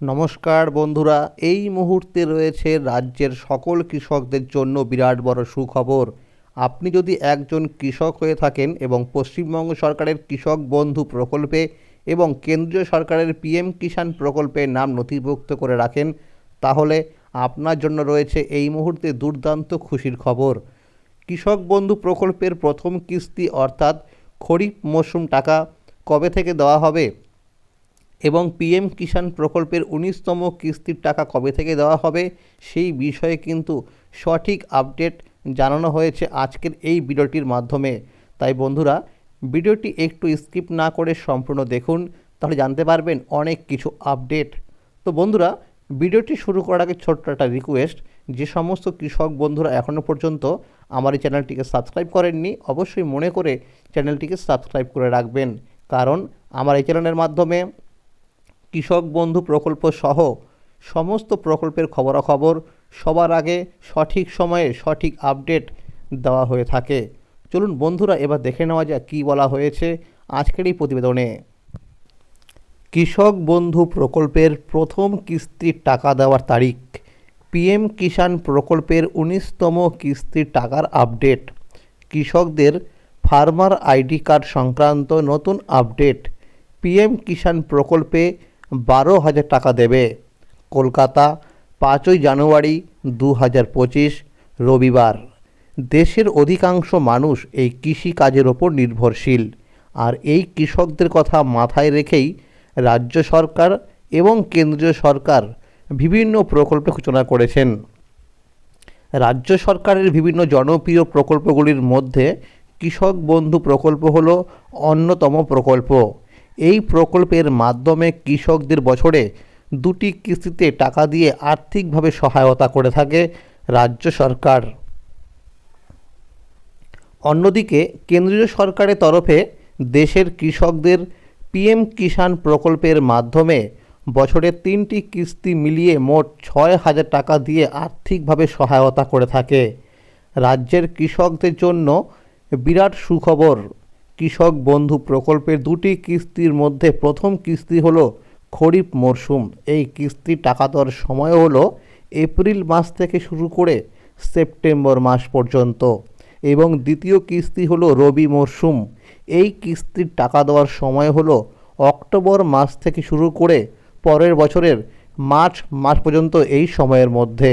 নমস্কার বন্ধুরা, এই মুহূর্তে রয়েছে রাজ্যের সকল কৃষকদের জন্য বিরাট বড় সুখবর। আপনি যদি একজন কৃষক হয়ে থাকেন এবং পশ্চিমবঙ্গ সরকারের কৃষক বন্ধু প্রকল্পে এবং কেন্দ্রীয় সরকারের পিএম কিষাণ প্রকল্পে নাম নথিভুক্ত করে রাখেন, তাহলে আপনার জন্য রয়েছে এই মুহূর্তে দুর্দান্ত খুশির খবর। কৃষক বন্ধু প্রকল্পের প্রথম কিস্তি অর্থাৎ খরিফ মরশুম টাকা কবে থেকে দেওয়া হবে? এবং পিএম কিষাণ প্রকল্পের উনিশতম কিস্তির টাকা কবে থেকে দেওয়া হবে সেই বিষয়ে কিন্তু সঠিক আপডেট জানানো হয়েছে আজকের এই ভিডিওটির মাধ্যমে। তাই বন্ধুরা, ভিডিওটি একটু স্কিপ না করে সম্পূর্ণ দেখুন, তাহলে জানতে পারবেন অনেক কিছু আপডেট। তো বন্ধুরা, ভিডিওটি শুরু করার আগে ছোট্ট একটা রিকোয়েস্ট, যে সমস্ত কৃষক বন্ধুরা এখনও পর্যন্ত আমার এই চ্যানেলটিকে সাবস্ক্রাইব করেননি, অবশ্যই মনে করে চ্যানেলটিকে সাবস্ক্রাইব করে রাখবেন। কারণ আমার এই চ্যানেলের মাধ্যমে কৃষক বন্ধু প্রকল্প সহ সমস্ত প্রকল্পের খবরাখবর সবার আগে সঠিক সময়ে সঠিক আপডেট দেওয়া হয়ে থাকে। চলুন বন্ধুরা, এবার দেখে নেওয়া যাক কী বলা হয়েছে আজকের এই প্রতিবেদনে। কৃষক বন্ধু প্রকল্পের প্রথম কিস্তির টাকা দেওয়ার তারিখ। পিএম কিষাণ প্রকল্পের উনিশতম কিস্তির টাকার আপডেট। কৃষকদের ফার্মার আইডি কার্ড সংক্রান্ত নতুন আপডেট। পিএম কিষাণ প্রকল্পে বারো হাজার টাকা দেবে। কলকাতা, পাঁচই জানুয়ারি দু হাজার পঁচিশ, রবিবার। দেশের অধিকাংশ মানুষ এই কৃষি কাজের ওপর নির্ভরশীল। আর এই কৃষকদের কথা মাথায় রেখেই রাজ্য সরকার এবং কেন্দ্রীয় সরকার বিভিন্ন প্রকল্পের সূচনা করেছেন। রাজ্য সরকারের বিভিন্ন জনপ্রিয় প্রকল্পগুলির মধ্যে কৃষক বন্ধু প্রকল্প হলো অন্যতম প্রকল্প। এই প্রকল্পের মাধ্যমে কৃষকদের বছরে দুটি কিস্তিতে টাকা দিয়ে আর্থিকভাবে সহায়তা করে থাকে রাজ্য সরকার। অন্যদিকে কেন্দ্রীয় সরকারের তরফে দেশের কৃষকদের পিএম কিষাণ প্রকল্পের মাধ্যমে বছরে তিনটি কিস্তি মিলিয়ে মোট ছয় হাজার টাকা দিয়ে আর্থিকভাবে সহায়তা করে থাকে। রাজ্যের কৃষকদের জন্য বিরাট সুখবর। কৃষক বন্ধু প্রকল্পের দুটি কিস্তির মধ্যে প্রথম কিস্তি হলো খরিফ মরশুম এই কিস্তির টাকা দেওয়ার সময় হলো এপ্রিল মাস থেকে শুরু করে সেপ্টেম্বর মাস পর্যন্ত। এবং দ্বিতীয় কিস্তি হলো রবি মরশুম এই কিস্তির টাকা দেওয়ার সময় হলো অক্টোবর মাস থেকে শুরু করে পরের বছরের মার্চ মাস পর্যন্ত এই সময়ের মধ্যে।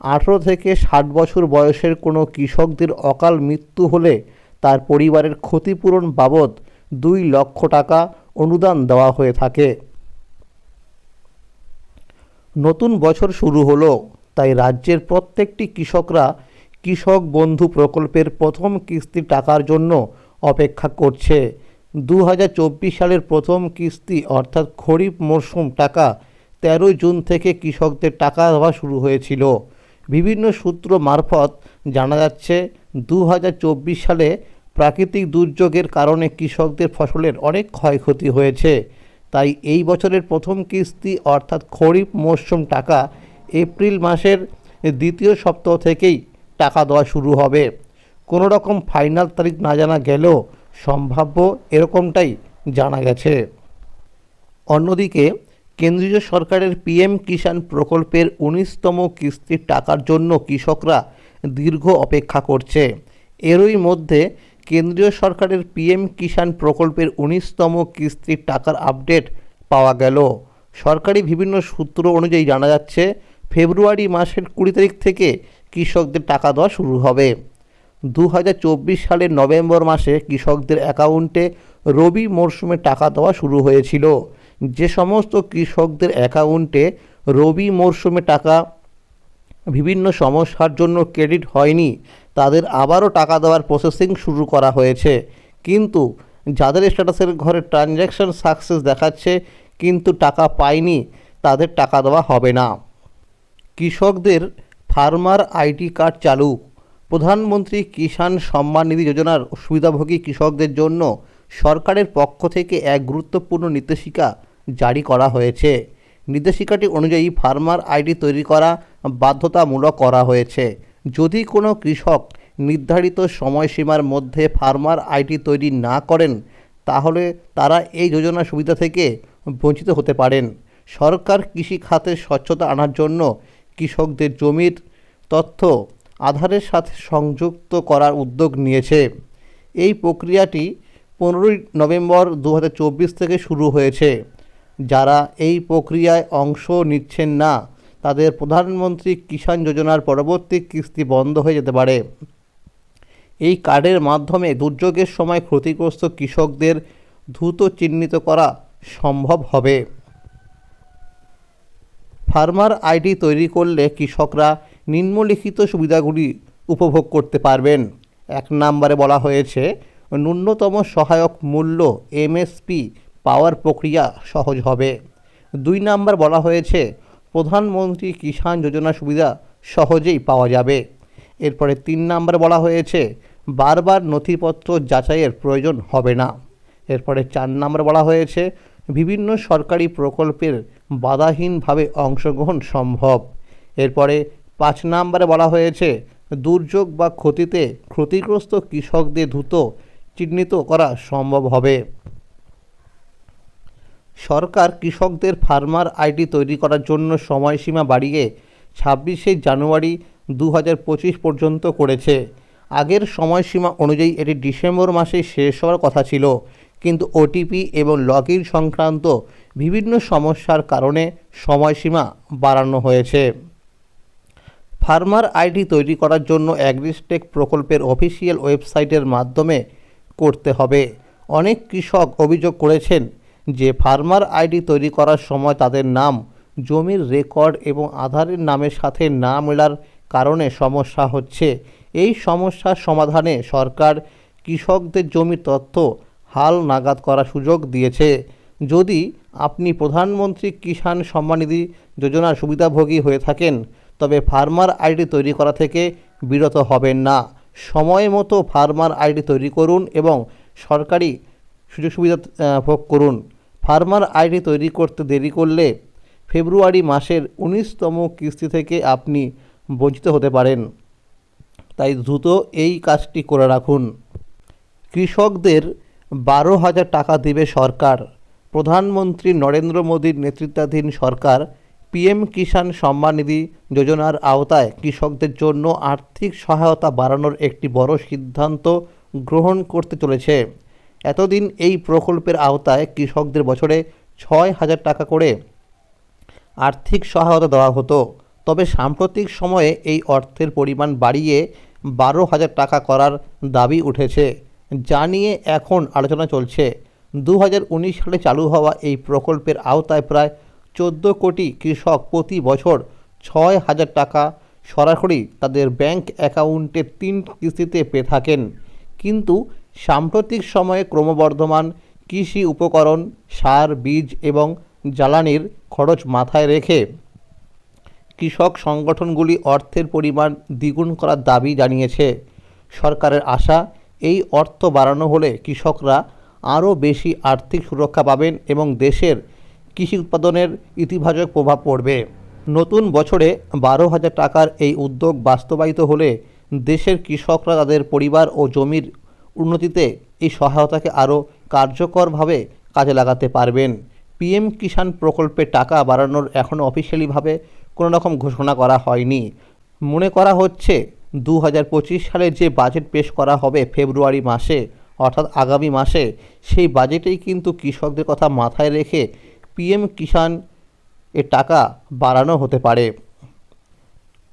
আঠেরো থেকে ষাট বছর বয়সের কোনো কৃষকদের অকাল মৃত্যু হলে তার পরিবারের ক্ষতিপূরণ বাবদ দুই লক্ষ টাকা অনুদান দেওয়া হয়ে থাকে। নতুন বছর শুরু হলো, তাই রাজ্যের প্রত্যেকটি কৃষকরা কৃষক বন্ধু প্রকল্পের প্রথম কিস্তি টাকার জন্য অপেক্ষা করছে। দু হাজার চব্বিশ সালের প্রথম কিস্তি অর্থাৎ খরিফ মরশুম টাকা তেরোই জুন থেকে কৃষকদের টাকা দেওয়া শুরু হয়েছিল। বিভিন্ন সূত্র মারফত জানা যাচ্ছে দু হাজার চব্বিশ সালে প্রাকৃতিক দুর্যোগের কারণে কৃষকদের ফসলের অনেক ক্ষয়ক্ষতি হয়েছে। তাই এই বছরের প্রথম কিস্তি অর্থাৎ খরিফ মরশুম টাকা এপ্রিল মাসের দ্বিতীয় সপ্তাহ থেকেই টাকা দেওয়া শুরু হবে। কোনো রকম ফাইনাল তারিখ না জানা গেলেও সম্ভাব্য এরকমটাই জানা গেছে। অন্যদিকে কেন্দ্রীয় সরকারের পিএম কিষাণ প্রকল্পের উনিশতম কিস্তির টাকার জন্য কৃষকরা দীর্ঘ অপেক্ষা করছে। এরই মধ্যে কেন্দ্রীয় সরকারের পিএম কিষাণ প্রকল্পের উনিশতম কিস্তির টাকার আপডেট পাওয়া গেল। সরকারি বিভিন্ন সূত্র অনুযায়ী জানা যাচ্ছে, ফেব্রুয়ারি মাসের কুড়ি তারিখ থেকে কৃষকদের টাকা দেওয়া শুরু হবে। দু হাজার চব্বিশ সালের নভেম্বর মাসে কৃষকদের অ্যাকাউন্টে রবি মরশুমে টাকা দেওয়া শুরু হয়েছিল। যে সমস্ত কৃষকদের অ্যাকাউন্টে রবি মরশুমে টাকা, বিভিন্ন সমস্যার জন্য ক্রেডিট হয়নি, তাদের আবারও টাকা দেওয়ার প্রসেসিং শুরু করা হয়েছে। কিন্তু যাদের স্ট্যাটাসের ঘরে ট্রানজ্যাকশন সাকসেস দেখাচ্ছে, কিন্তু টাকা পায়নি, তাদের টাকা দেওয়া হবে না। কৃষকদের ফার্মার আইডি কার্ড চালু। প্রধানমন্ত্রী কিষাণ সম্মান নিধি যোজনার সুবিধাভোগী কৃষকদের জন্য সরকারের পক্ষ থেকে এক গুরুত্বপূর্ণ নির্দেশিকা জারি করা হয়েছে। নির্দেশিকাটি অনুযায়ী ফার্মার আইডি তৈরি করা বাধ্যতামূলক করা হয়েছে। যদি কোনো কৃষক নির্ধারিত সময়সীমার মধ্যে ফার্মার আইডি তৈরি না করেন, তাহলে তারা এই যোজনা সুবিধা থেকে বঞ্চিত হতে পারেন। সরকার কৃষি খাতে স্বচ্ছতা আনার জন্য কৃষকদের জমির তথ্য, আধারের সাথে সংযুক্ত করার উদ্যোগ নিয়েছে। এই প্রক্রিয়াটি পনেরোই নভেম্বর দু হাজার চব্বিশ থেকে শুরু হয়েছে। যারা এই প্রক্রিয়ায় অংশ নিচ্ছেন না, তাদের প্রধানমন্ত্রী কিষাণ যোজনার পরবর্তী কিস্তি বন্ধ হয়ে যেতে পারে। এই কার্ডের মাধ্যমে দুর্যোগের সময় ক্ষতিগ্রস্ত কৃষকদের দ্রুত চিহ্নিত করা সম্ভব হবে। ফার্মার আইডি তৈরি করলে কৃষকরা নিম্নলিখিত সুবিধাগুলি উপভোগ করতে পারবেন। এক নম্বরে বলা হয়েছে, ন্যূনতম সহায়ক মূল্য এমএসপি পাওয়ার প্রক্রিয়া সহজ হবে। দুই নাম্বার বলা হয়েছে, প্রধানমন্ত্রী কিষাণ যোজনা সুবিধা সহজেই পাওয়া যাবে। এরপরে তিন নাম্বার বলা হয়েছে, বারবার নথিপত্র যাচাইয়ের প্রয়োজন হবে না। এরপরে চার নাম্বার বলা হয়েছে, বিভিন্ন সরকারি প্রকল্পের বাধাহীনভাবে অংশগ্রহণ সম্ভব। এরপরে পাঁচ নাম্বারে বলা হয়েছে, দুর্যোগ বা ক্ষতিতে ক্ষতিগ্রস্ত কৃষকদের দ্রুত চিহ্নিত করা সম্ভব হবে। সরকার কৃষকদের ফার্মার আইডি তৈরি করার জন্য সময়সীমা বাড়িয়ে ছাব্বিশে জানুয়ারি দু হাজার পঁচিশ পর্যন্ত করেছে। আগের সময়সীমা অনুযায়ী এটি ডিসেম্বর মাসে শেষ হওয়ার কথা ছিল। কিন্তু ওটিপি এবং লগ ইন সংক্রান্ত বিভিন্ন সমস্যার কারণে সময়সীমা বাড়ানো হয়েছে। ফার্মার আইডি তৈরি করার জন্য অ্যাগ্রিস্টেক প্রকল্পের অফিসিয়াল ওয়েবসাইটের মাধ্যমে করতে হবে। অনেক কৃষক অভিযোগ করেছেন যে ফার্মার আইডি তৈরি করার সময় তাদের নাম, জমির রেকর্ড এবং আধারের নামের সাথে না মেলার কারণে সমস্যা হচ্ছে। এই সমস্যার সমাধানে সরকার কৃষকদের জমির তথ্য হাল নাগাদ করার সুযোগ দিয়েছে। যদি আপনি প্রধানমন্ত্রী কিষাণ সম্মানিধি যোজনার সুবিধাভোগী হয়ে থাকেন, তবে ফার্মার আইডি তৈরি করা থেকে বিরত হবেন না। সময় মতো ফার্মার আইডি তৈরি করুন এবং সরকারি সুযোগ সুবিধা ভোগ করুন। ফার্মার আইডি তৈরি করতে দেরি করলে ফেব্রুয়ারি মাসের উনিশতম কিস্তি থেকে আপনি বঞ্চিত হতে পারেন। তাই দ্রুত এই কাজটি করে রাখুন। কৃষকদের বারো হাজার টাকা দেবে সরকার। প্রধানমন্ত্রী নরেন্দ্র মোদীর নেতৃত্বাধীন সরকার পিএম কিষাণ সম্মান নিধি যোজনার আওতায় কৃষকদের জন্য আর্থিক সহায়তা বাড়ানোর একটি বড় সিদ্ধান্ত গ্রহণ করতে চলেছে। এতদিন এই প্রকল্পের আওতায় কৃষকদের বছরে ছয় হাজার টাকা করে আর্থিক সহায়তা দেওয়া হতো। তবে সাম্প্রতিক সময়ে এই অর্থের পরিমাণ বাড়িয়ে বারো হাজার টাকা করার দাবি উঠেছে, যা নিয়ে এখন আলোচনা চলছে। দু সালে চালু হওয়া এই প্রকল্পের আওতায় প্রায় চোদ্দ কোটি কৃষক প্রতি বছর ছয় হাজার টাকা সরাসরি তাদের ব্যাংক অ্যাকাউন্টে তিন কিস্তিতে পেয়ে থাকেন। কিন্তু সাম্প্রতিক সময়ে ক্রমবর্ধমান কৃষি উপকরণ, সার, বীজ এবং জ্বালানির খরচ মাথায় রেখে কৃষক সংগঠনগুলি অর্থের পরিমাণ দ্বিগুণ করার দাবি জানিয়েছে। সরকারের আশা, এই অর্থ বাড়ানো হলে কৃষকরা আরও বেশি আর্থিক সুরক্ষা পাবেন এবং দেশের কৃষি উৎপাদনের ইতিবাচক প্রভাব পড়বে। নতুন বছরে বারো হাজার টাকার এই উদ্যোগ বাস্তবায়িত হলে দেশের কৃষকরা তাদের পরিবার ও জমির উন্নতিতে এই সহায়তাকে আরও কার্যকরভাবে কাজে লাগাতে পারবেন। পিএম কিষাণ প্রকল্পে টাকা বাড়ানোর এখনও অফিসিয়ালিভাবে কোনো রকম ঘোষণা করা হয়নি। মনে করা হচ্ছে দু হাজার পঁচিশ সালে যে বাজেট পেশ করা হবে ফেব্রুয়ারি মাসে, অর্থাৎ আগামী মাসে, সেই বাজেটেই কিন্তু কৃষকদের কথা মাথায় রেখে পিএম কিষাণ এর টাকা বাড়ানো হতে পারে।